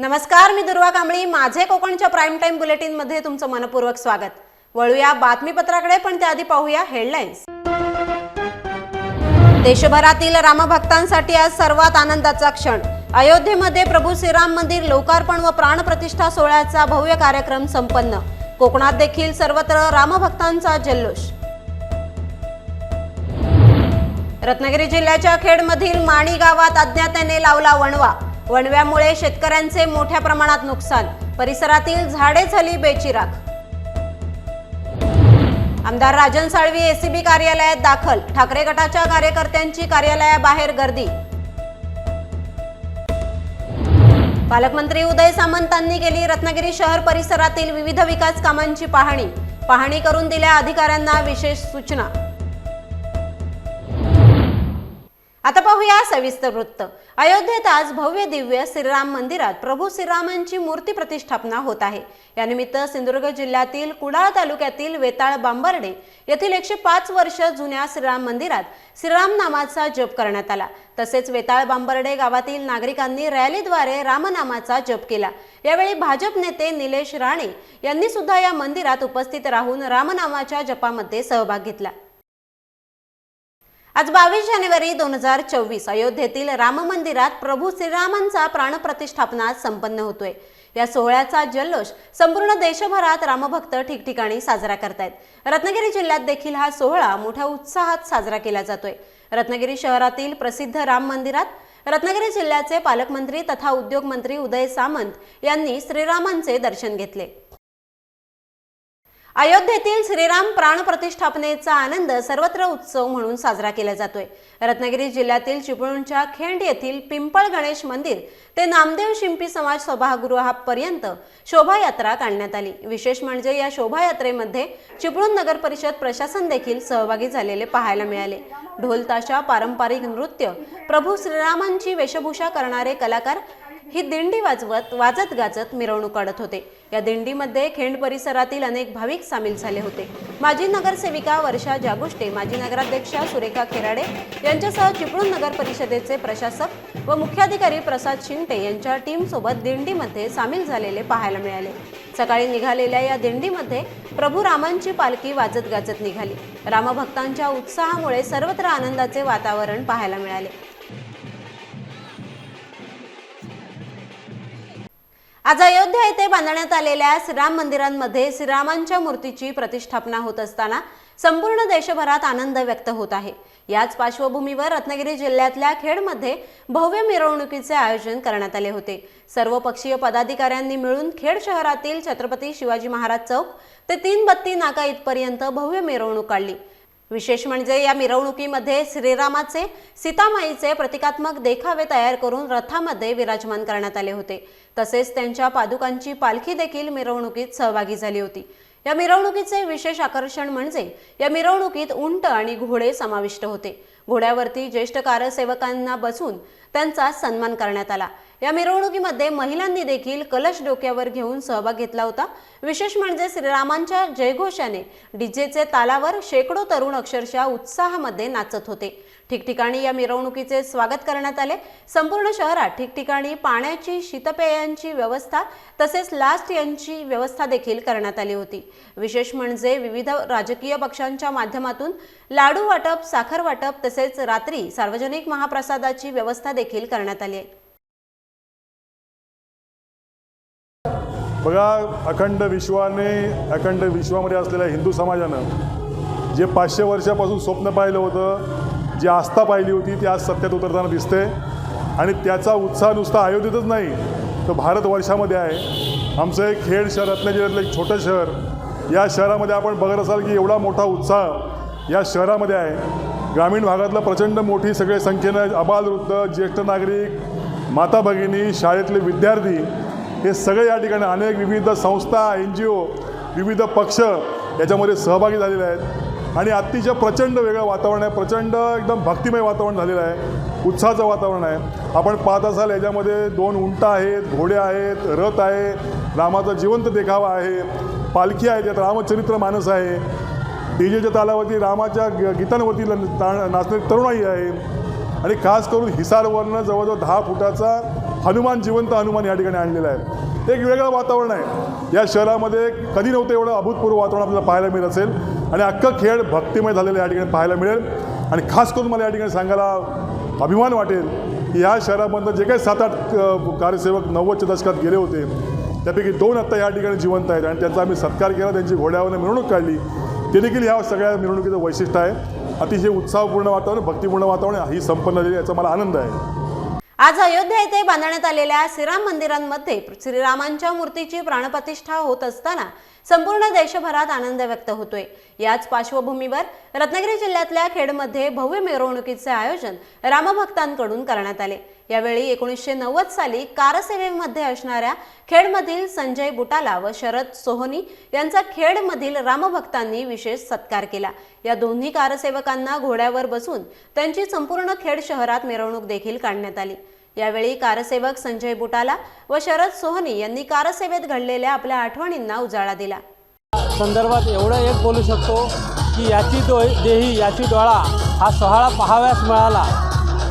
नमस्कार मी दुर्वा कांबळी. माझे कोकणच्या प्राईम टाइम बुलेटिनमध्ये तुमचं मनपूर्वक स्वागत. वळूया बातमीपत्राकडे पण त्याआधी पाहूया हेडलाईन्स देशभरातील रामभक्तांसाठी आज सर्वात आनंदाचा क्षण. अयोध्येमध्ये प्रभू श्रीराम मंदिर लोकार्पण व प्राणप्रतिष्ठा सोहळ्याचा भव्य कार्यक्रम संपन्न. कोकणात देखील सर्वत्र रामभक्तांचा जल्लोष. रत्नागिरी जिल्ह्याच्या खेडमधील माणी गावात अज्ञात्याने लावला वणवा. वणव्यामुळे शेतकऱ्यांचे मोठ्या प्रमाणात नुकसान. परिसरातील झाडे झाली बेचिराख. आमदार राजन साळवी एसीबी कार्यालयात दाखल. ठाकरे गटाच्या कार्यकर्त्यांची कार्यालयाबाहेर गर्दी. पालकमंत्री उदय सामंतांनी केली रत्नागिरी शहर परिसरातील विविध विकास कामांची पाहणी. पाहणी करून दिल्या अधिकाऱ्यांना विशेष सूचना. आता पाहूया सविस्तर वृत्त. अयोध्येत आज भव्य दिव्य श्रीराम मंदिरात प्रभू श्रीरामांची मूर्ती प्रतिष्ठापना होत आहे. यानिमित्त सिंधुदुर्ग जिल्ह्यातील कुडाळ तालुक्यातील वेताळ बांबर्डे येथील एकशे पाच वर्ष जुन्या श्रीराम मंदिरात श्रीराम नामाचा जप करण्यात आला. तसेच वेताळ बांबर्डे गावातील नागरिकांनी रॅलीद्वारे रामनामाचा जप केला. यावेळी भाजप नेते निलेश राणे यांनी सुद्धा या मंदिरात उपस्थित राहून रामनामाच्या जपामध्ये सहभाग घेतला. आज बावीस जानेवारी दोन हजार चोवीस. अयोध्येतील राम मंदिरात प्रभू श्रीरामांचा प्राणप्रतिष्ठापना संपन्न होतोय. या सोहळ्याचा जल्लोष संपूर्ण देशभरात रामभक्त ठिकठिकाणी साजरा करतायत. रत्नागिरी जिल्ह्यात देखील हा सोहळा मोठ्या उत्साहात साजरा केला जातोय. रत्नागिरी शहरातील प्रसिद्ध राम मंदिरात रत्नागिरी जिल्ह्याचे पालकमंत्री तथा उद्योगमंत्री उदय सामंत यांनी श्रीरामांचे दर्शन घेतले. अयोध्येतील श्रीराम प्राण प्रतिष्ठापनेचा आनंद सर्वत्र उत्सव म्हणून साजरा केला जातोय. रत्नागिरी जिल्ह्यातील चिपळूणच्या खेंड येथील पिंपळ गणेश मंदिर ते नामदेव शिंपी समाज सभागृहापर्यंत शोभायात्रा काढण्यात आली. विशेष म्हणजे या शोभायात्रेमध्ये चिपळूण नगर परिषद प्रशासन देखील सहभागी झालेले पाहायला मिळाले. ढोलताशा पारंपरिक नृत्य प्रभू श्रीरामांची वेशभूषा करणारे कलाकार ही दिंडी वाजवत वाजत गाजत मिरवणूक काढत होते. या दिंडीमध्ये खेंड परिसरातील अनेक भाविक सामील झाले होते. माजी नगरसेविका वर्षा जागुष्टे माजी नगराध्यक्षा सुरेखा खेराडे यांच्यासह चिपळूण नगर परिषदेचे प्रशासक व मुख्याधिकारी प्रसाद शिंटे यांच्या टीमसोबत दिंडीमध्ये सामील झालेले पाहायला मिळाले. सकाळी निघालेल्या या दिंडीमध्ये प्रभू रामांची पालखी वाजत गाजत निघाली. रामभक्तांच्या उत्साहामुळे सर्वत्र आनंदाचे वातावरण पाहायला मिळाले. आज अयोध्या येथे बांधण्यात आलेल्या श्रीराम मंदिरांमध्ये श्रीरामांच्या मूर्तीची प्रतिष्ठापना होत असताना संपूर्ण देशभरात आनंद व्यक्त होत आहे. याच पार्श्वभूमीवर रत्नागिरी जिल्ह्यातल्या खेडमध्ये भव्य मिरवणुकीचे आयोजन करण्यात आले होते. सर्व पक्षीय पदाधिकाऱ्यांनी मिळून खेड शहरातील छत्रपती शिवाजी महाराज चौक ते तीन बत्ती नाका इथपर्यंत भव्य मिरवणूक काढली. विशेष म्हणजे या मिरवणुकीमध्ये श्रीरामाचे सीतामाईचे प्रतिकात्मक देखावे तयार करून रथामध्ये विराजमान करण्यात आले होते. तसेच त्यांच्या पादुकांची पालखी देखील मिरवणुकीत सहभागी झाली होती. या मिरवणुकीचे विशेष आकर्षण म्हणजे या मिरवणुकीत उंट आणि घोडे समाविष्ट होते. घोड्यावरती ज्येष्ठ कारसेवकांना बसून त्यांचा सन्मान करण्यात आला. या मिरवणुकीमध्ये महिलांनी देखील कलश डोक्यावर घेऊन सहभाग घेतला होता. विशेष म्हणजे श्रीरामांच्या जयघोषाने डीजेचे तालावर शेकडो तरुण अक्षरशः उत्साहामध्ये नाचत होते. ठिकठिकाणी या मिरवणुकीचे स्वागत करण्यात आले. संपूर्ण शहरात ठिकठिकाणी पाण्याची शीतपेयांची व्यवस्था तसेच लास्ट यांची व्यवस्था देखील करण्यात आली होती. विशेष म्हणजे विविध राजकीय पक्षांच्या माध्यमातून लाडू वाटप साखर वाटप तसेच रात्री सार्वजनिक महाप्रसादाची व्यवस्था देखील करण्यात आली आहे. बघा अखंड विश्वाने अखंड विश्वामध्ये असलेल्या हिंदू समाजानं जे पाचशे वर्षापासून स्वप्न पाहिलं होतं जी आस्था पाहिली होती ती आज सत्यात उतरताना दिसते. आणि त्याचा उत्साह नुसता अयोध्येतच नाही तर भारतवर्षामध्ये आहे. आमचं एक खेड शहर रत्नागिरीतलं एक छोटं शहर या शहरामध्ये आपण बघत असाल की एवढा मोठा उत्साह या शहरामध्ये आहे. ग्रामीण भागातलं प्रचंड मोठी सगळे संख्येनं अबालवृद्ध ज्येष्ठ नागरिक माता भगिनी शाळेतले विद्यार्थी हे सगळे या ठिकाणी अनेक विविध संस्था एन जी ओ विविध पक्ष याच्यामध्ये सहभागी झालेले आहेत. आणि अतिशय प्रचंड वेगळं वातावरण आहे. प्रचंड एकदम भक्तिमय वातावरण झालेलं आहे. उत्साहाचं वातावरण आहे. आपण पाहत असाल याच्यामध्ये दोन उंट आहेत घोडे आहेत रथ आहे. रामाचा जिवंत देखावा आहे. पालखी आहे त्यात रामचरित्र मानस आहे. डीजेच्या तालावरती रामाच्या गीतांवरती ल- ता- नाचणारी तरुणाई आहे. आणि खास करून हिसारवरनं जवळजवळ दहा फुटाचा हनुमान जिवंत हनुमान या ठिकाणी आणलेला आहे. एक वेगळं वातावरण आहे. या शहरामध्ये कधी नव्हतं एवढं अभूतपूर्व वातावरण आपल्याला पाहायला मिळत असेल. आणि अख्खं खेळ भक्तिमय झालेलं या ठिकाणी पाहायला मिळेल. आणि खास करून मला या ठिकाणी सांगायला अभिमान वाटेल की ह्या शहरामधनं जे काही सात आठ कार्यसेवक नव्वदच्या दशकात गेले होते त्यापैकी दोन आत्ता या ठिकाणी जिवंत आहेत. आणि त्यांचा आम्ही सत्कार केला त्यांची घोड्यावरनं मिरवणूक काढली. ते देखील ह्या सगळ्या मिरवणुकीचं वैशिष्ट्य आहे. अतिशय उत्साहपूर्ण वातावरण भक्तिपूर्ण वातावरण ही संपन्न झाली याचा मला आनंद आहे. आज अयोध्या येथे बांधण्यात आलेल्या श्रीराम मंदिरांमध्ये श्रीरामांच्या मूर्तीची प्राणप्रतिष्ठा होत असताना संपूर्ण देशभरात आनंद व्यक्त होतोय. याच पार्श्वभूमीवर रत्नागिरी जिल्ह्यातल्या खेडमध्ये भव्य मिरवणुकीचे आयोजन रामभक्तांकडून करण्यात आले. यावेळी एकोणीसशे नव्वद साली कारसेवेमध्ये असणाऱ्या खेडमधील संजय बुटाला व शरद सोहनी यांचा खेडमधील रामभक्तांनी विशेष सत्कार केला. या दोन्ही कारसेवकांना घोड्यावर बसून त्यांची संपूर्ण खेड शहरात मिरवणूक देखील काढण्यात आली. यावेळी कारसेवक संजय बुटाला व शरद सोहनी यांनी कारसेवेत घडलेल्या आपल्या आठवणींना उजाळा दिला. संदर्भात एवढं एक बोलू शकतो की याची दो देही याची डोळा हा सोहळा पाहाव्यास मिळाला.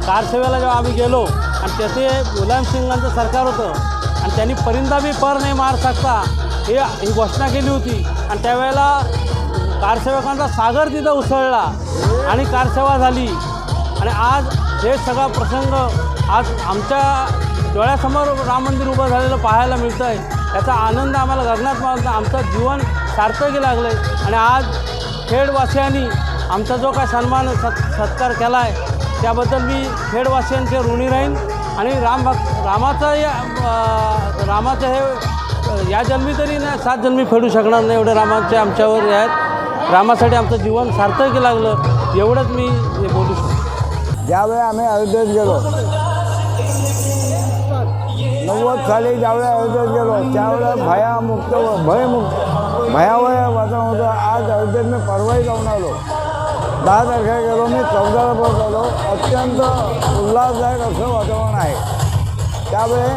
कारसेवेला जेव्हा आम्ही गेलो आणि त्याचे मुलायम सिंगांचं सरकार होतं आणि त्यांनी परिंदा बी पर नाही मार सकता हे ही घोषणा केली होती. आणि त्यावेळेला कारसेवकांचा सागर तिथं उसळला आणि कारसेवा झाली. आणि आज हे सगळा प्रसंग आज आमच्या डोळ्यासमोर राम मंदिर उभं झालेलं पाहायला मिळतं आहे याचा आनंद आम्हाला गगनात मावता आमचं जीवन सार्थकी लागलं आहे आणि आज खेडवासियांनी आमचा जो काय सन्मान सत् सत्कार केला आहे त्याबद्दल मी खेडवासियांचे ऋणी राहीन. आणि राम भक्त रामाचं या रामाचं हे या जन्मी तरी नाही सात जन्मी फेडू शकणार नाही एवढे रामाचे आमच्यावर हे आहेत. रामासाठी आमचं जीवन सार्थकी लागलं. एवढंच मी हे बोलू शकतो. ज्यावेळी आम्ही अयोध्येत गेलो नव्वद साली ज्यावेळी अयोध्येत गेलो त्यावेळेला भयामुक्त भयमुक्त भयावय वातावरण होतं. आज अयोध्येत मी परवाही जाऊन आलो. दहा तारखेला गेलो मी चौदाला परत आलो अत्यंत उल्हासदायक असं वातावरण आहे. त्यावेळे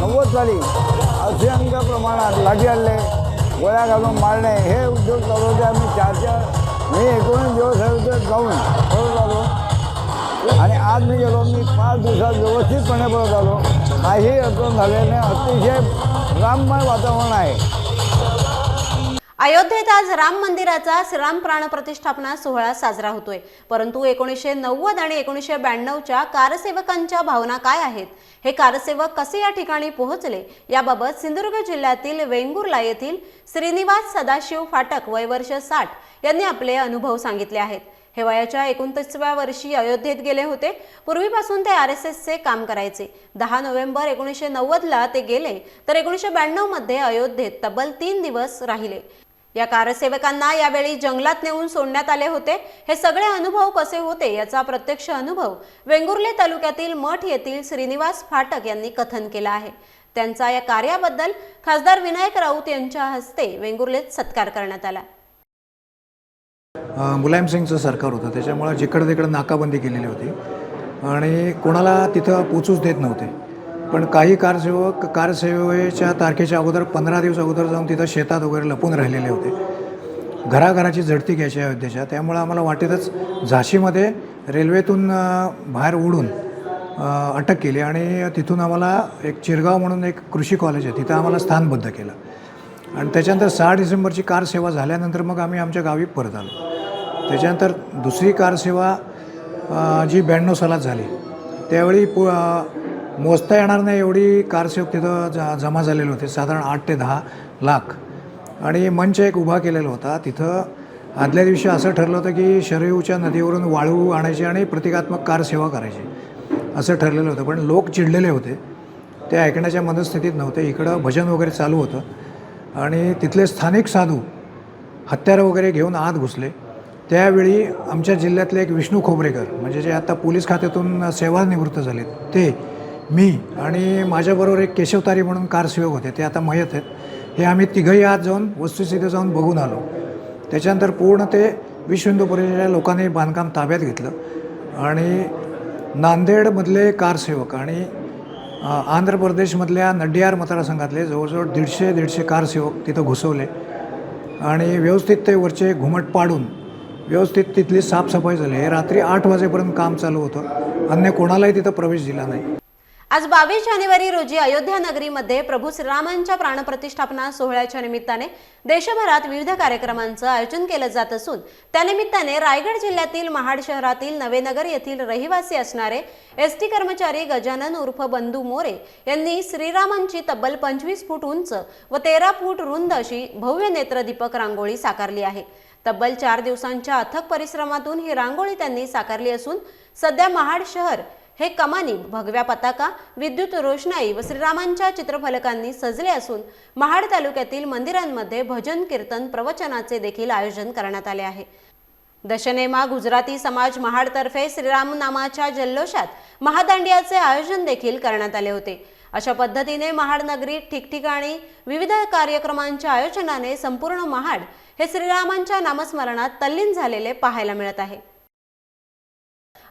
नव्वद साली असंख्य प्रमाणात लाठी आणले गोळ्या घालून मारणे हे उद्योग चालू होते आम्ही चार चार मी एकोणीस दिवस अयोध्येत जाऊन परत आणि आज मी गेलो मी पाच दिवसात व्यवस्थितपणे परत आलो. काही अडचण झाल्याने अतिशय राममय वातावरण आहे. अयोध्येत आज राम मंदिराचा श्रीराम प्राण प्रतिष्ठापना सोहळा साजरा होतोय. परंतु एकोणीसशे नव्वद आणि एकोणीसशे ब्याण्णवच्या कारसेवकांच्या भावना काय आहेत? हे कारसेवक कसे या ठिकाणी पोहोचले? याबाबत सिंधुदुर्ग जिल्ह्यातील वेंगुर्ला येथील श्रीनिवास सदाशिव फाटक वयवर्ष साठ यांनी आपले अनुभव सांगितले आहेत. हे वयाच्या एकोणतीसव्या वर्षी अयोध्येत गेले होते. पूर्वीपासून ते आर एस एसचे काम करायचे. दहा नोव्हेंबर एकोणीसशे नव्वदला ते गेले तर एकोणीसशे ब्याण्णवमध्ये अयोध्येत तब्बल तीन दिवस राहिले. या कारसेवकांना यावेळी जंगलात नेऊन सोडण्यात आले होते. हे सगळे अनुभव कसे होते याचा प्रत्यक्ष अनुभव वेंगुर्ले तालुक्यातील मठ येथील श्रीनिवास फाटक यांनी कथन केला आहे. त्यांचा या कार्याबद्दल खासदार विनायक राऊत यांच्या हस्ते वेंगुर्लेत सत्कार करण्यात आला. मुलायम सिंगचं सरकार होतं. त्याच्यामुळं जिकडं तिकडं नाकाबंदी केलेली होती. आणि कोणाला तिथं पोचूच देत नव्हते. पण काही कारसेवक कारसेवेच्या तारखेच्या अगोदर पंधरा दिवस अगोदर जाऊन तिथं शेतात वगैरे लपून राहिलेले होते. घराघराची झडती घ्यायची अयोध्येच्या. त्यामुळं आम्हाला वाटेतच झाशीमध्ये रेल्वेतून बाहेर उडून अटक केली. आणि तिथून आम्हाला एक चिरगाव म्हणून एक कृषी कॉलेज आहे. तिथं आम्हाला स्थानबद्ध केलं. आणि त्याच्यानंतर सहा डिसेंबरची कार सेवा झाल्यानंतर मग आम्ही आमच्या गावी परत आलो. त्याच्यानंतर दुसरी कार सेवा जी ब्याण्णव सालात झाली. त्यावेळी पु मोजता येणार नाही एवढी कारसेवक तिथं ज जमा झालेले होते. साधारण आठ ते दहा लाख. आणि मंच एक उभा केलेला होता. तिथं आदल्या दिवशी असं ठरलं होतं की शरयूच्या नदीवरून वाळू आणायची आणि प्रतिकात्मक कार सेवा करायची. असं ठरलेलं होतं. पण लोक चिडलेले होते. ते ऐकण्याच्या मनस्थितीत नव्हते. इकडं भजन वगैरे चालू होतं. आणि तिथले स्थानिक साधू हत्यारं वगैरे घेऊन आत घुसले. त्यावेळी आमच्या जिल्ह्यातले एक विष्णू खोबरेकर म्हणजे जे आता पोलीस खात्यातून सेवानिवृत्त झालेत ते मी आणि माझ्याबरोबर एक केशवतारी म्हणून कारसेवक होते ते आता मयत आहेत. हे आम्ही तिघही आत जाऊन वस्तुस्थिती जाऊन बघून आलो. त्याच्यानंतर पूर्ण ते विश्व हिंदू परिषदेच्या लोकांनी बांधकाम ताब्यात घेतलं आणि नांदेडमधले कारसेवक आणि आंध्र प्रदेशमधल्या नड्डियार मतदारसंघातले जवळजवळ दीडशे दीडशे कारसेवक तिथं घुसवले आणि व्यवस्थित ते वरचे घुमट पाडून व्यवस्थित तिथली साफसफाई झाली. रात्री आठ वाजेपर्यंत काम चालू होतं. अन्य कोणालाही तिथं प्रवेश दिला नाही. आज बावीस जानेवारी रोजी अयोध्या नगरीमध्ये प्रभू श्रीरामांच्या प्राणप्रतिष्ठापना सोहळ्याच्या निमित्ताने देशभरात विविध कार्यक्रमांचं आयोजन केलं जात असून त्यानिमित्ताने रायगड जिल्ह्यातील महाड शहरातील नवेनगर येथील रहिवासी असणारे एस टी कर्मचारी गजानन उर्फ बंधू मोरे यांनी श्रीरामांची तब्बल पंचवीस फूट उंच व तेरा फूट रुंद अशी भव्य नेत्रदीपक रांगोळी साकारली आहे. तब्बल चार दिवसांच्या अथक परिश्रमातून ही रांगोळी त्यांनी साकारली असून सध्या महाड शहर हे कमानी भगव्या पताका विद्युत रोषणाई व श्रीरामांच्या चित्रफलकांनी सजले असून महाड तालुक्यातील मंदिरांमध्ये भजन कीर्तन प्रवचनाचे देखील आयोजन करण्यात आले आहे. दशनेमा गुजराती समाज महाडतर्फे श्रीराम नामाच्या जल्लोषात महादांडियाचे आयोजन देखील करण्यात आले होते. अशा पद्धतीने महाड नगरीत ठिकठिकाणी विविध कार्यक्रमांच्या आयोजनाने संपूर्ण महाड हे श्रीरामांच्या नामस्मरणात तल्लीन झालेले पाहायला मिळत आहे.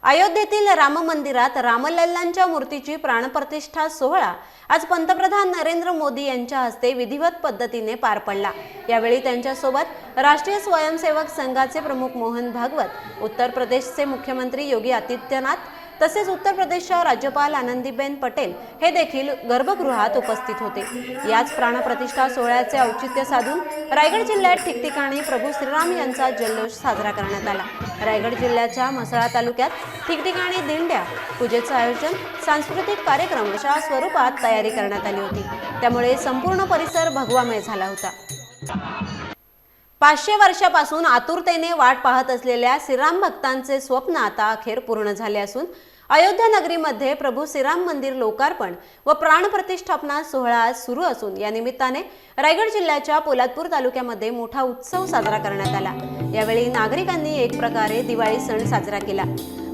अयोध्येतील राम मंदिरात रामलल्लांच्या मूर्तीची प्राणप्रतिष्ठा सोहळा आज पंतप्रधान नरेंद्र मोदी यांच्या हस्ते विधिवत पद्धतीने पार पडला. यावेळी त्यांच्यासोबत राष्ट्रीय स्वयंसेवक संघाचे प्रमुख मोहन भागवत उत्तर प्रदेशचे मुख्यमंत्री योगी आदित्यनाथ तसेच उत्तर प्रदेशच्या राज्यपाल आनंदीबेन पटेल हे देखील गर्भगृहात उपस्थित होते. याच प्राणप्रतिष्ठा सोहळ्याचे औचित्य साधून रायगड जिल्ह्यात ठिकठिकाणी प्रभू श्रीराम यांचा जल्लोष साजरा करण्यात आला. रायगड जिल्ह्याच्या म्हसळा तालुक्यात ठिकठिकाणी दिंड्या पूजेचं आयोजन सांस्कृतिक कार्यक्रम अशा स्वरूपात तयारी करण्यात आली होती. त्यामुळे संपूर्ण परिसर भगवामय झाला होता. पाचशे वर्षापासून आतुरतेने वाट पाहत असलेल्या श्रीराम भक्तांचे स्वप्न आता अखेर पूर्ण झाले असून अयोध्या नगरीमध्ये प्रभू श्रीराम मंदिर लोकार्पण व प्राणप्रतिष्ठापना सोहळा आज सुरू असून या निमित्ताने रायगड जिल्ह्याच्या पोलादपूर तालुक्यामध्ये मोठा उत्सव साजरा करण्यात आला. यावेळी नागरिकांनी एक प्रकारे दिवाळी सण साजरा केला.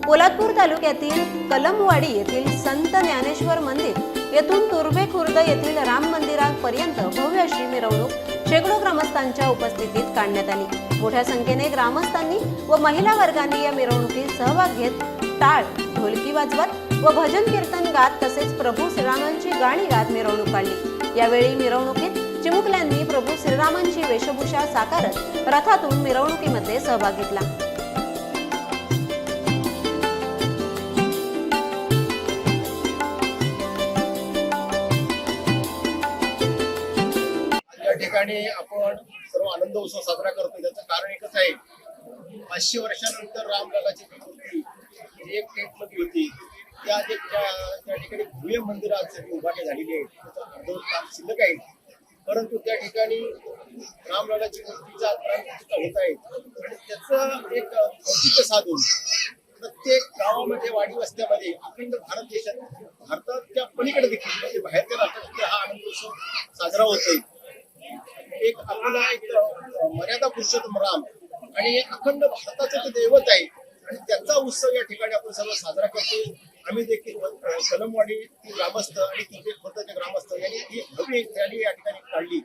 पोलादपूर तालुक्यातील कलमवाडी येथील संत ज्ञानेश्वर मंदिर येथून तुर्भे खुर्द येथील राम मंदिरापर्यंत भव्य अशी मिरवणूक शेकडो ग्रामस्थांच्या उपस्थितीत काढण्यात आली. मोठ्या संख्येने ग्रामस्थांनी व महिला वर्गांनी या मिरवणुकीत सहभाग घेत टाळ ढोलकी वाजवत व भजन कीर्तन गात तसेच प्रभू श्रीरामांची गाणी गात मिरवणूक काढली. यावेळी मिरवणुकीत चिमुकल्यांनी प्रभू श्रीरामांची वेशभूषा साकारत रथातून मिरवणुकीमध्ये सहभाग घेतला. ठिकाणी आपण सर्व आनंद उत्सव साजरा करतो. त्याचं कारण एकच आहे पाचशे वर्षानंतर रामलालाची मूर्ती जी एक टेप होती त्या त्या- ठिकाणी भव्य मंदिरात उभारणी झालेली आहे त्याचं अर्धवट काम शिल्लक आहे. परंतु त्या ठिकाणी रामलालाची मूर्तीचा प्राणप्रतिष्ठा होत आहे. आणि त्याचं एक औचित्य साधून प्रत्येक गावामध्ये वाडी वस्त्यामध्ये अखंड भारत देशात भारताच्या पलीकडे देखील म्हणजे बाहेरच्या राष्ट्रामध्ये हा आनंद उत्सव साजरा होतोय. एक आपला एक मर्यादा पुरुषोत्तम राम आणि अखंड भारताचं ते दैवत आहे. आणि त्याचा उत्सव या ठिकाणी आपण सर्व साजरा करतो आम्ही देखील अ, कलमवाडी ग्रामस्थ आणि तिथे खोताचे ग्रामस्थ यांनी ही भव्य रॅली या ठिकाणी काढली.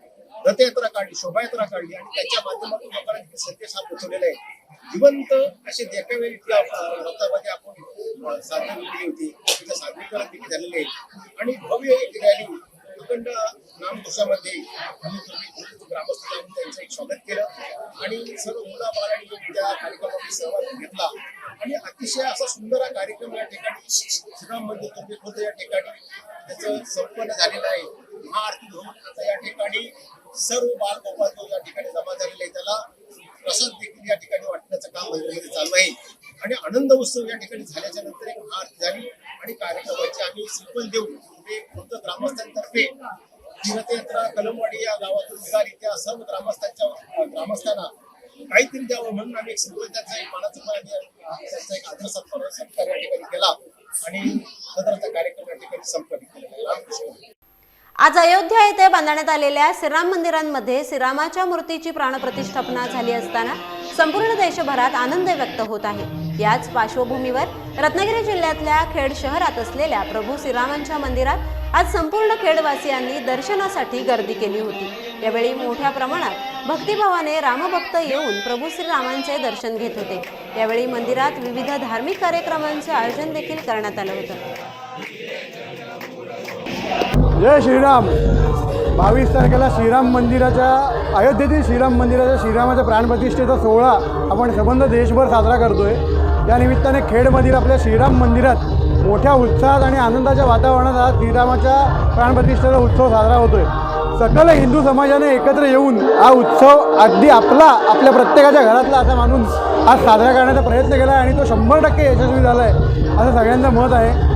रथयात्रा काढली शोभायात्रा काढली आणि त्याच्या माध्यमातून लोकांना तिथे संदेश हा पोहोचवलेला आहे. जिवंत असे देखावे त्या रथामध्ये आपण साजरी केली होती. तिचं सादरीकरण देखील झालेले आहे. आणि भव्य एक रॅली अखंड नामघोषामध्ये आम्ही तुम्ही ग्रामस्थ जाऊन त्यांचं एक स्वागत केलं. आणि सर्व मुलं बाळांनी त्या कार्यक्रमामध्ये सहभाग घेतला. आणि अतिशय असा सुंदर हा कार्यक्रम या ठिकाणी श्रीराम मंदिर तुर्भे या ठिकाणी त्याचं संपन्न झालेलं आहे. महाआरती होऊन आता या ठिकाणी सर्व बाल गोपाल या ठिकाणी जमा झालेला आहे. त्याला प्रसाद देखील या ठिकाणी वाटण्याचं काम वगैरे चालू आहे. आणि आनंद उत्सव या ठिकाणी झाल्याच्यानंतर एक महाआरती झाली. आणि कार्यक्रमाची आम्ही सिंपल देऊन म्हणजे खुद्द ग्रामस्थांतर्फे तीरतयात्रा कलमवाडी या गावातून निघाली त्या सर्व ग्रामस्थांच्या ग्रामस्थांना काहीतरी द्यावं म्हणून आम्ही एक सिंपल एक मानाचं त्यांचा एक आदर सत्कार या ठिकाणी केला आणि सदरचा कार्यक्रम या ठिकाणी संपन्न केला. रामकृष्ण. आज अयोध्या येथे बांधण्यात आलेल्या श्रीराम मंदिरांमध्ये श्रीरामाच्या मूर्तीची प्राणप्रतिष्ठापना झाली असताना संपूर्ण देशभरात आनंद व्यक्त होत आहे. याच पार्श्वभूमीवर रत्नागिरी जिल्ह्यातल्या खेड शहरात असलेल्या प्रभू श्रीरामांच्या मंदिरात आज संपूर्ण खेडवासियांनी दर्शनासाठी गर्दी केली होती. यावेळी मोठ्या प्रमाणात भक्तिभावाने रामभक्त येऊन प्रभू श्रीरामांचे दर्शन घेत होते. यावेळी मंदिरात विविध धार्मिक कार्यक्रमांचे आयोजन देखील करण्यात आलं होतं. जय श्रीराम. बावीस तारखेला श्रीराम मंदिराच्या अयोध्येतील श्रीराम मंदिराच्या श्रीरामाच्या प्राणप्रतिष्ठेचा सोहळा आपण संबंध देशभर साजरा करतो आहे त्या निमित्ताने खेडमधील आपल्या श्रीराम मंदिरात मोठ्या उत्साहात आणि आनंदाच्या वातावरणात आज श्रीरामाच्या प्राणप्रतिष्ठेचा उत्सव साजरा होतोय. सकल हिंदू समाजाने एकत्र येऊन हा उत्सव अगदी आपला आपल्या प्रत्येकाच्या घरातला असा मानून आज साजरा करण्याचा प्रयत्न केला आणि तो शंभर टक्के यशस्वी झाला आहे असं सगळ्यांचं मत आहे.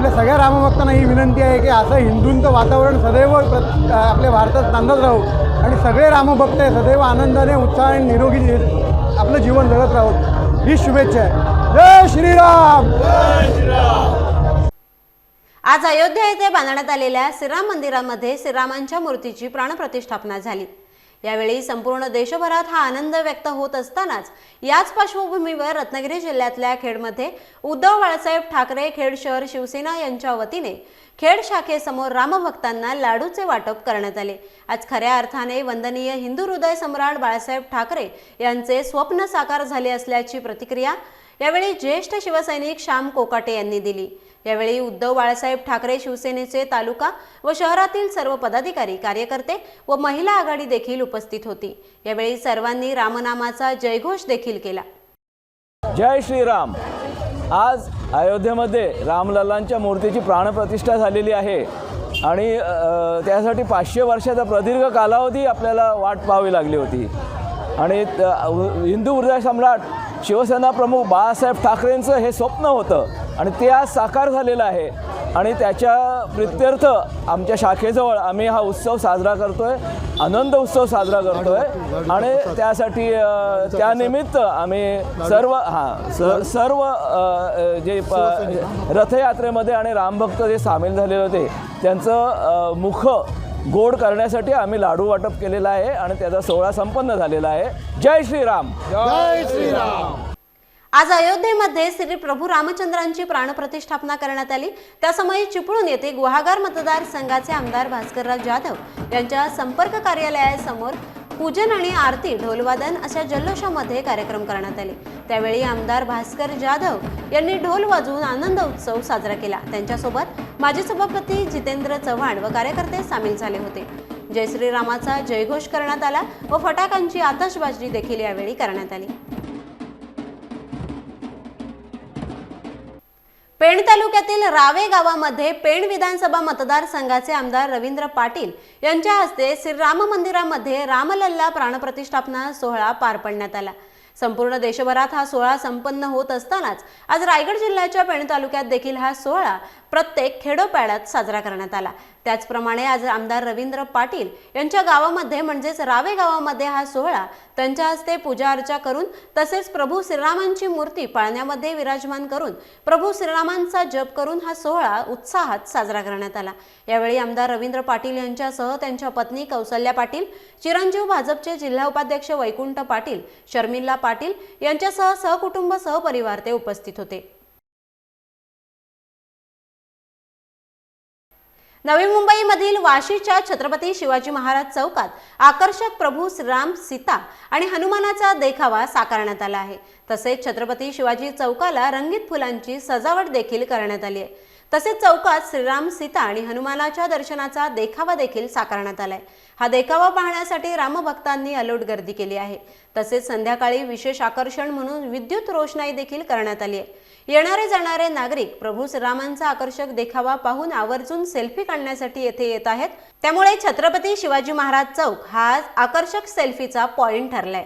आपल्या सगळ्या रामभक्तांना ही विनंती आहे की असं हिंदूंचं वातावरण सदैव प्रत आपल्या भारतात नांदत राहू. आणि सगळे रामभक्त आहे सदैव आनंदाने उत्साह आणि निरोगी आपलं जीवन जगत राहू. ही शुभेच्छा आहे. जय श्रीराम! आज अयोध्या येथे बांधण्यात आलेल्या श्रीराम मंदिरामध्ये श्रीरामांच्या मूर्तीची प्राणप्रतिष्ठापना झाली. यावेळी संपूर्ण देशभरात हा आनंद व्यक्त होत असतानाच याच पार्श्वभूमीवर रत्नागिरी जिल्ह्यातल्या खेडमध्ये उद्धव बाळासाहेब ठाकरे खेड शहर शिवसेना यांच्या वतीने खेड शाखेसमोर रामभक्तांना लाडूचे वाटप करण्यात आले. आज खऱ्या अर्थाने वंदनीय हिंदू हृदय सम्राट बाळासाहेब ठाकरे यांचे स्वप्न साकार झाले असल्याची प्रतिक्रिया यावेळी ज्येष्ठ शिवसैनिक श्याम कोकाटे यांनी दिली. यावेळी उद्धव बाळासाहेब ठाकरे शिवसेनेचे तालुका व शहरातील सर्व पदाधिकारी कार्यकर्ते व महिला आघाडी देखील उपस्थित होती. यावेळी सर्वांनी रामनामाचा जयघोष देखील केला. जय श्रीराम. आज अयोध्येमध्ये रामलल्लांच्या मूर्तीची प्राणप्रतिष्ठा झालेली आहे आणि त्यासाठी पाचशे वर्षाचा प्रदीर्घ कालावधी आपल्याला वाट पाहावी लागली होती. आणि हिंदू हृदय सम्राट शिवसेना प्रमुख बाळासाहेब ठाकरेंचं हे स्वप्न होतं आणि ते आज साकार झालेलं आहे. आणि त्याच्या प्रित्यर्थ आमच्या शाखेजवळ आम्ही हा उत्सव साजरा करतोय. आनंद उत्सव साजरा करतोय. आणि त्यासाठी त्यानिमित्त आम्ही सर्व हां स सर्व जे प- रथयात्रेमध्ये आणि रामभक्त जे सामील झालेले होते त्यांचं मुख गोड करण्यासाठी आम्ही लाडू वाटप केलेला आहे. आणि त्याचा सोहळा संपन्न झालेला आहे. जय श्रीराम. आज अयोध्येमध्ये श्री प्रभू रामचंद्रांची प्राणप्रतिष्ठापना करण्यात आली. त्यासमयी चिपळूण येथे गुहागर मतदारसंघाचे आमदार भास्करराव जाधव यांच्या संपर्क कार्यालयासमोर पूजन आणि आरती ढोलवादन अशा जल्लोषामध्ये कार्यक्रम करण्यात आले. त्यावेळी आमदार भास्कर जाधव यांनी ढोल वाजवून आनंद उत्सव साजरा केला. त्यांच्यासोबत माजी सभापती जितेंद्र चव्हाण व कार्यकर्ते सामील झाले होते. जय श्रीरामाचा जयघोष करण्यात आला व फटाक्यांची आतषबाजी देखील यावेळी करण्यात आली. पेण तालुक्यातील रावे गावामध्ये पेण विधानसभा मतदारसंघाचे आमदार रवींद्र पाटील यांच्या हस्ते श्रीराम मंदिरामध्ये रामलल्ला प्राणप्रतिष्ठापना सोहळा पार पडण्यात आला. संपूर्ण देशभरात हा सोहळा संपन्न होत असतानाच आज रायगड जिल्ह्याच्या पेण तालुक्यात देखील हा सोहळा प्रत्येक खेडोपाड्यात साजरा करण्यात आला. त्याचप्रमाणे आज आमदार रवींद्र पाटील यांच्या गावामध्ये म्हणजेच रावे गावामध्ये हा सोहळा त्यांच्या हस्ते पूजा अर्चा करून तसेच प्रभू श्रीरामांची मूर्ती पाळण्यामध्ये विराजमान करून प्रभू श्रीरामांचा जप करून हा सोहळा उत्साहात साजरा करण्यात आला. यावेळी आमदार रवींद्र पाटील यांच्यासह त्यांच्या पत्नी कौसल्या पाटील चिरंजीव भाजपचे जिल्हा उपाध्यक्ष वैकुंठ पाटील शर्मिला पाटील यांच्यासह सहकुटुंब सहपरिवार ते उपस्थित होते. नवी मुंबईमधील वाशीच्या छत्रपती शिवाजी महाराज चौकात आकर्षक प्रभू श्रीराम सीता आणि हनुमानाचा देखावा साकारण्यात आला आहे. तसेच छत्रपती शिवाजी चौकाला रंगीत फुलांची सजावट देखील करण्यात आली आहे. तसेच चौकात श्रीराम सीता आणि हनुमानाच्या दर्शनाचा देखावा देखील साकारण्यात आलाय. हा देखावा पाहण्यासाठी रामभक्तांनी अलोट गर्दी केली आहे. तसेच संध्याकाळी विशेष आकर्षण म्हणून विद्युत रोषणाई देखील करण्यात आली आहे. येणारे जाणारे नागरिक प्रभू श्रीरामांचा आकर्षक देखावा पाहून आवर्जून सेल्फी काढण्यासाठी येथे येत आहेत. त्यामुळे छत्रपती शिवाजी महाराज चौक हा आकर्षक सेल्फीचा पॉइंट ठरलाय.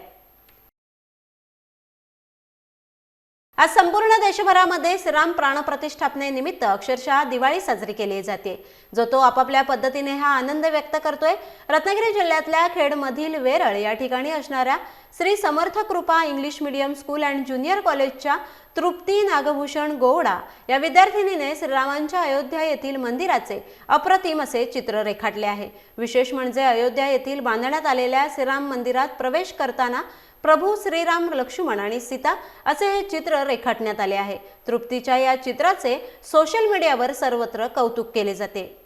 आज संपूर्ण देशभरामध्ये श्रीराम प्राणप्रतिष्ठापनेनिमित्त अक्षरशः दिवाळी साजरी केली जाते. जो तो आपापल्या पद्धतीने हा आनंद व्यक्त करतोय. रत्नागिरी जिल्ह्यातल्या खेडमधील वेरळ या ठिकाणी असणाऱ्या Shri Samarth Kripa English medium school and junior कॉलेजच्या तृप्ती नागभूषण गोवडा या विद्यार्थिनीने श्रीरामांच्या अयोध्या येथील मंदिराचे अप्रतिम असे चित्र रेखाटले आहे. विशेष म्हणजे अयोध्या येथील बांधण्यात आलेल्या श्रीराम मंदिरात प्रवेश करताना प्रभू श्रीराम लक्ष्मण आणि सीता असे हे चित्र रेखाटण्यात आले आहे. तृप्तीच्या या चित्राचे सोशल मीडियावर सर्वत्र कौतुक केले जाते.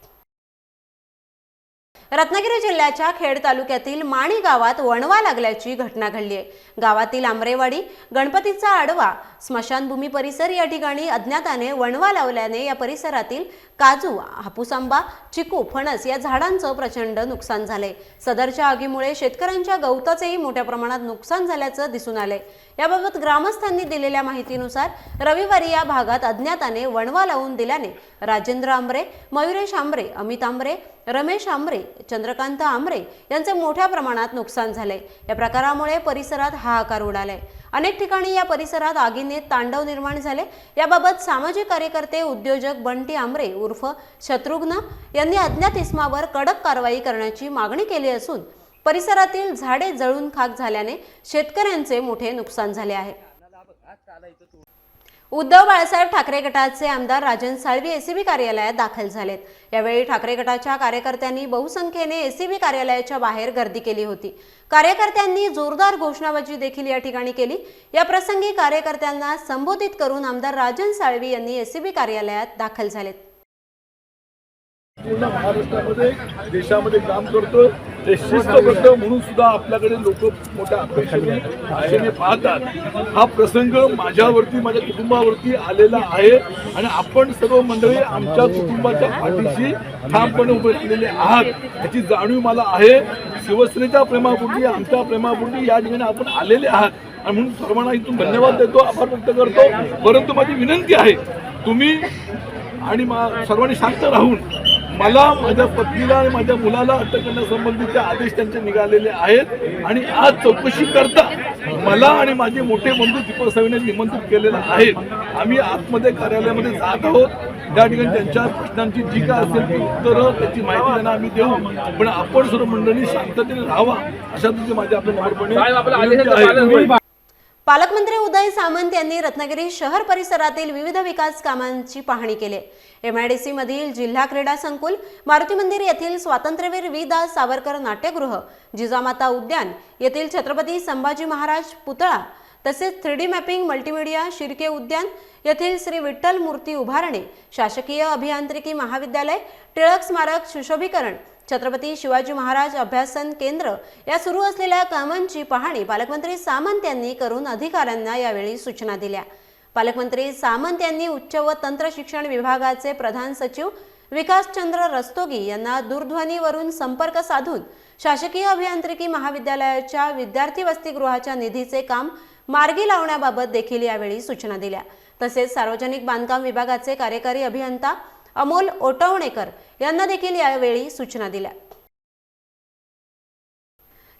रत्नागिरी जिल्ह्याच्या खेड तालुक्यातील माणी गावात वणवा लागल्याची घटना घडली आहे. गावातील आमरेवाडी गणपतीचा आडवा स्मशानभूमी परिसर या ठिकाणी अज्ञाताने वणवा लावल्याने या परिसरातील काजू हापूस आंबा चिकू फणस या झाडांचं प्रचंड नुकसान झाले सदरच्या आगीमुळे शेतकऱ्यांच्या गवताचेही मोठ्या प्रमाणात नुकसान झाल्याचं दिसून आले याबाबत ग्रामस्थांनी दिलेल्या माहितीनुसार रविवारी या भागात अज्ञाताने वणवा लावून दिल्याने राजेंद्र आंबरे मयुरेश आंबरे अमित आंबरे रमेश आंबरे चंद्रकांत आंबरे यांचे मोठ्या प्रमाणात नुकसान झाले. या प्रकारामुळे परिसरात हाहाकार उडालाय अनेक ठिकाणी या परिसरात आगीने तांडव निर्माण झाले. याबाबत सामाजिक कार्यकर्ते उद्योजक बंटी आंबरे उर्फ शत्रुघ्न यांनी अज्ञात इस्मावर कडक कारवाई करण्याची मागणी केली असून परिसरातील झाडे जळून खाक झाल्याने शेतकऱ्यांचे मोठे नुकसान झाले आहे. उद्धव बाळासाहेब ठाकरे गटाचे आमदार राजन साळवी एसीबी कार्यालयात दाखल झालेत. यावेळी ठाकरे गटाच्या कार्यकर्त्यांनी बहुसंख्येने एसीबी कार्यालयाच्या बाहेर गर्दी केली होती. कार्यकर्त्यांनी जोरदार घोषणाबाजी देखील या ठिकाणी केली. या प्रसंगी कार्यकर्त्यांना संबोधित करून आमदार राजन साळवी यांनी एसीबी कार्यालयात दाखल झालेत. पूर्ण महाराष्ट्रामध्ये देशामध्ये काम करतो शिस्तबद्ध म्हणून सुद्धा आपल्याकडे लोक मोठ्या अपेक्षेने आशेने पाहतात. हा प्रसंग माझ्यावरती माझ्या कुटुंबावरती आलेला आहे आणि आपण सर्व मंडळी आमच्या कुटुंबाच्या पाठीशी ठामपणे उभे केलेले आहात. याची जाणीव मला आहे. शिवसेनेच्या प्रेमापोटी आमच्या प्रेमापोटी या ठिकाणी आपण आलेले आहात. आणि म्हणून सर्वांना इथून धन्यवाद देतो आभार व्यक्त करतो. परंतु माझी विनंती आहे तुम्ही आणि मा- सर्वांनी शांत राहून मला माझ्या पत्नीला आणि माझ्या मुलाला अटक करण्यासंबंधीचे आदेश त्यांचे निघालेले आहेत. आणि आज चौकशी करता मला आणि माझे मोठे बंधू दीपक साहेबांनी निमंत्रित केलेलं आहे. आम्ही आतमध्ये कार्यालयामध्ये जात आहोत. त्या ठिकाणी त्यांच्या प्रश्नांची जी काय असेल ती उत्तरं त्याची माहिती त्यांना आम्ही देऊ. पण आपण सर्व मंडळी शांततेने राहावा अशा तुझे माझे आपल्या नम्रपणे. पालकमंत्री उदय सामंत यांनी रत्नागिरी शहर परिसरातील विविध विकास कामांची पाहणी केली. एमआयडीसी मधील जिल्हा क्रीडा संकुल मारुती मंदिर येथील स्वातंत्र्यवीर वी दास सावरकर नाट्यगृह जिजामाता उद्यान येथील छत्रपती संभाजी महाराज पुतळा तसेच three D mapping multimedia Shirke उद्यान येथील श्री विठ्ठल मूर्ती उभारणे शासकीय अभियांत्रिकी महाविद्यालय टिळक स्मारक सुशोभीकरण छत्रपती शिवाजी महाराज अभ्यासन केंद्र या सुरू असलेल्या कामांची पाहणी पालकमंत्री सामंत यांनी करून अधिकाऱ्यांना यावेळी सूचना दिल्या. पालकमंत्री सामंत यांनी उच्च व तंत्र शिक्षण विभागाचे प्रधान सचिव विकासचंद्र रस्तोगी यांना दूरध्वनीवरून संपर्क साधून शासकीय अभियांत्रिकी महाविद्यालयाच्या विद्यार्थी वसतिगृहाच्या निधीचे काम मार्गी लावण्याबाबत देखील यावेळी सूचना दिल्या. तसेच सार्वजनिक बांधकाम विभागाचे कार्यकारी अभियंता अमोल ओटवणेकर यांना देखील यावेळी सूचना दिल्या.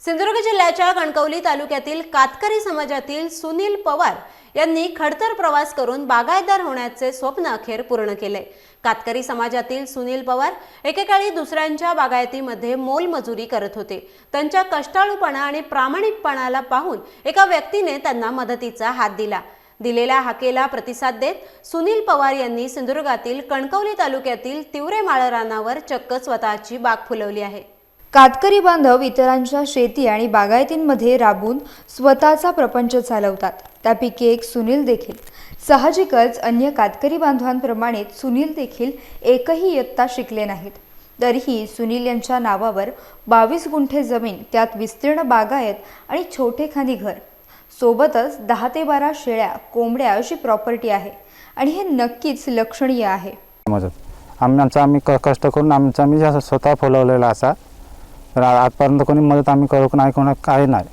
सिंधुदुर्ग जिल्ह्याच्या कणकवली तालुक्यातील कातकरी समाजातील सुनील पवार यांनी खडतर प्रवास करून बागायतदार होण्याचे स्वप्न अखेर पूर्ण केले. कातकरी समाजातील सुनील पवार एकेकाळी दुसऱ्यांच्या बागायतीमध्ये मोलमजुरी करत होते. त्यांच्या कष्टाळूपणा आणि प्रामाणिकपणाला पाहून एका व्यक्तीने त्यांना मदतीचा हात दिला. दिलेल्या हाकेला प्रतिसाद देत सुनील पवार यांनी सिंधुदुर्गातील कणकवली तालुक्यातील तिवरे माळरानावर चक्क स्वतःची बाग फुलवली आहे. कातकरी बांधव इतरांच्या शेती आणि बागायतींमध्ये राबून स्वतःचा प्रपंच चालवतात. त्यापैकी एक सुनील देखील. साहजिकच अन्य कातकरी बांधवांप्रमाणेच सुनील देखील एकही इयत्ता शिकले नाहीत. तरीही सुनील यांच्या नावावर बावीस गुंठे जमीन त्यात विस्तीर्ण बागायत आणि छोटेखानी घर. सोबतच दहा ते बारा शेळ्या कोंबड्या अशी प्रॉपर्टी आहे. आणि हे नक्कीच लक्षणीय आहे. मदत आम्ही आमचा आम्ही क कष्ट करून आमचा आम्ही असं स्वतः फुलवलेला असा तर आ- आजपर्यंत कोणी मदत आम्ही करू नाही कोणा काही नाही.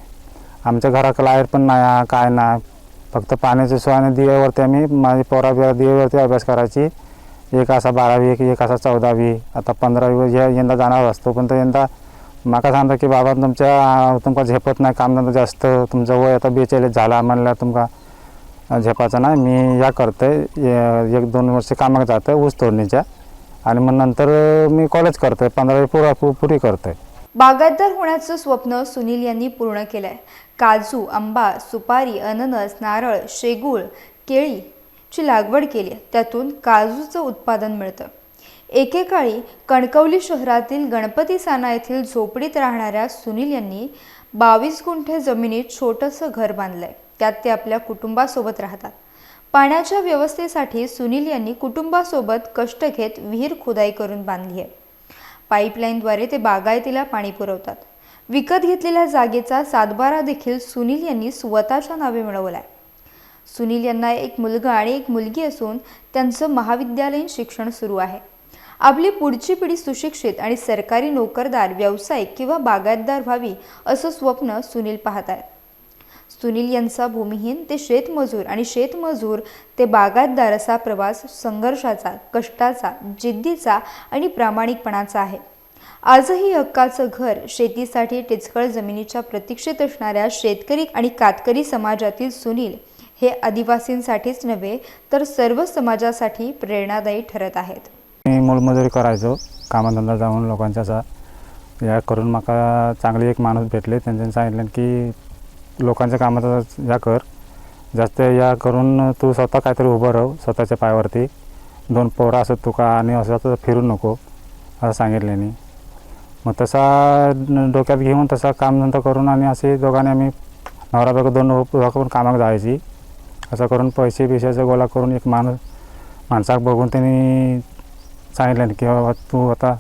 आमच्या घरात लाइट पण नाही आहे, काय नाही. फक्त पाण्याच्या सोयाने दिवेवरती आम्ही माझी पोरा बिरा दिवेवरती अभ्यास करायची. एक असा बारावी एक एक असा चौदावी आता पंधरावी हे यंदा जाणार असतो पण तर यंदा माका सांगता की बाबा तुमच्या तुमका झेपत नाही कामधंदा जास्त तुमचं वय आता बेचाळीस झाला म्हणलं तुमका झेपाचं नाही. मी या करतंय. एक दोन वर्ष कामाक जातं ऊस तोडणीच्या. आणि मग नंतर मी कॉलेज करतोय. पंधरावी पुरा पुरी करतोय. बागायतदार होण्याचं स्वप्न सुनील यांनी पूर्ण केलंय. काजू आंबा सुपारी अननस नारळ शेगूळ केळीची लागवड केली. आहे. त्यातून काजूचं उत्पादन मिळतं. एकेकाळी कणकवली शहरातील गणपती साना येथील झोपडीत राहणाऱ्या सुनील यांनी बावीस गुंठे जमिनीत छोटंसं घर बांधलंय. त्यात ते आपल्या कुटुंबासोबत राहतात. पाण्याच्या व्यवस्थेसाठी सुनील यांनी कुटुंबासोबत कष्ट घेत विहीर खुदाई करून बांधली आहे. पाईपलाईनद्वारे ते बागायतीला पाणी पुरवतात. विकत घेतलेल्या जागेचा सातबारा देखील सुनील यांनी स्वतःच्या नावे मिळवलाय. सुनील यांना एक मुलगा आणि एक मुलगी असून त्यांचं महाविद्यालयीन शिक्षण सुरू आहे. आपली पुढची पिढी सुशिक्षित आणि सरकारी नोकरदार व्यावसायिक किंवा बागायतदार व्हावी असं स्वप्न सुनील पाहत आहेत सुनील यांचा भूमिहीन ते शेतमजूर आणि शेतमजूर ते बागायतदार असा प्रवास संघर्षाचा कष्टाचा जिद्दीचा आणि प्रामाणिकपणाचा आहे. आजही हक्काचं घर शेतीसाठी टिचकळ जमिनीच्या प्रतीक्षेत असणाऱ्या शेतकरी आणि कातकरी समाजातील सुनील हे आदिवासींसाठीच नव्हे तर सर्व समाजासाठी प्रेरणादायी ठरत आहेत. मी मोलमजुरी करायचो. कामाधंदा जाऊन लोकांच्या असा या करून म्हाका चांगली एक माणूस भेटले. त्यांच्यानी सांगितलं की लोकांच्या कामाचा या कर. जास्त या करून तू स्वतः काहीतरी उभं राहू स्वतःच्या पायावरती. दोन पोरं असत तुका आणि असं तर फिरू नको असं सांगितल्याने मग तसा डोक्यात घेऊन तसा कामधंदा करून आणि असे दोघांनी आम्ही नवरा बायको दोन दोघं पण कामाक जायची. असं करून पैसे बिशाचं गोळा करून एक माणूस माणसाक बघून त्यांनी सांगितलं की बाबा तू आता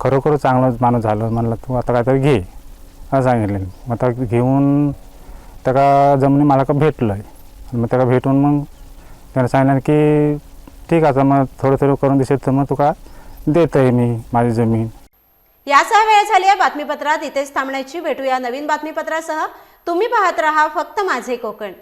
खरोखर चांगलं माणूस झालं म्हणलं तू आता काहीतरी घे. असं सांगितलं मग आता घेऊन त्याला जमिनी मला का भेटलं आहे मग त्याला भेटून मग त्याला सांगितलं की ठीक आहे मग थोडं थोडं करून दिसेल तर मग तुका देत आहे मी माझी जमीन. यासह वेळ झाली आहे बातमीपत्रात. इथेच थांबण्याची. भेटूया नवीन बातमीपत्रासह. तुम्ही पाहत रहा फक्त माझे कोकण.